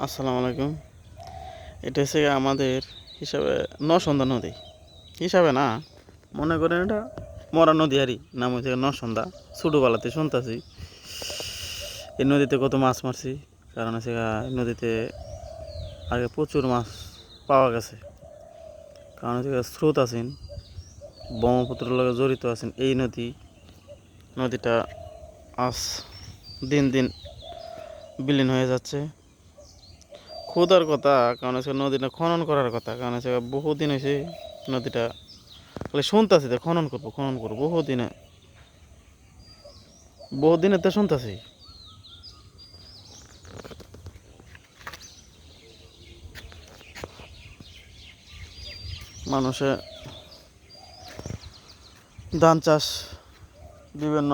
আসসালামু আলাইকুম। এটা হচ্ছে আমাদের হিসাবে নসন্দা নদী। হিসাবে না, মনে করেন এটা মরা নদী আরই নাম হচ্ছে নসন্দা। ছোটোবেলাতে শুনতেছি, এই নদীতে কত মাছ মারছি, কারণ হচ্ছে নদীতে আগে প্রচুর মাছ পাওয়া গেছে। কারণ হচ্ছে স্রোত আছেন, ব্রহ্মপুত্রের লগে জড়িত আছেন, এই নদী, নদীটা আজ দিন দিন বিলীন হয়ে যাচ্ছে। খোদার কথা, কারণ হচ্ছে নদীটা খনন করার কথা, কারণ হচ্ছে বহুদিন হয়েছে নদীটা, খালি শুনতেছি তো, খনন করব খনন করব বহুদিনে বহুদিনের তো শুনতেছি। মানুষে ধান চাষ বিভিন্ন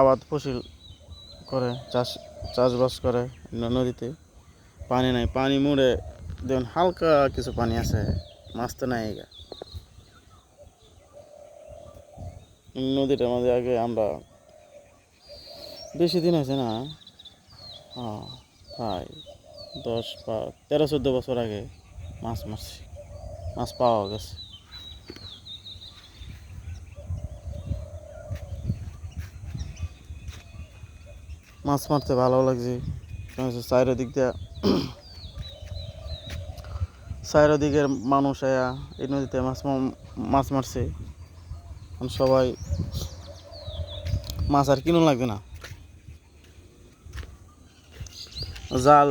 আবাদ ফসল করে, চাষ চাষবাস করে নদীতে। পানি নাই, পানি মুড়ে দেখুন হালকা কিছু পানি আছে মাছ তো নাই গা নদীটার মধ্যে আগে আমরা বেশি দিন হয়েছে না? হ্যাঁ প্রায় দশ বা তেরো চোদ্দ বছর আগে মাছ মারছি মাছ পাওয়া গেছে। মাছ মারতে ভালো লাগছে। কারণ হচ্ছে চারিদিক দিয়ে চারিদিকের মানুষ আয়া এই নদীতে মাছ মাছ মারছে। সবাই মাছ আর কিনুন লাগবে না। জাল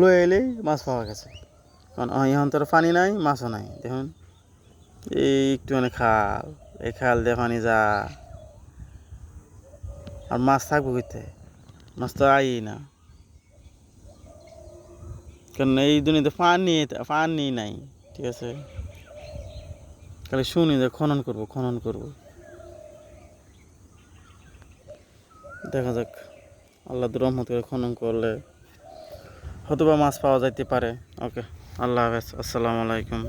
লয়ে এলেই মাছ পাওয়া গেছে। কারণ এখন তোর পানি নাই, মাছও নাই, দেখুন। এই একটু মানে খাল, এই খাল দিয়ে পানি যা আর মাছ থাকব কইতে? মাছ তো আই না কারণ এই দুনিয়াতে পানি পানি নাই ঠিক আছে? খালি শুনি যে খনন করব খনন করব দেখা যাক আল্লাহ রহমত করে খনন করলে হয়তো বা মাছ পাওয়া যাইতে পারে ওকে আল্লাহ হাফেজ আসসালামু আলাইকুম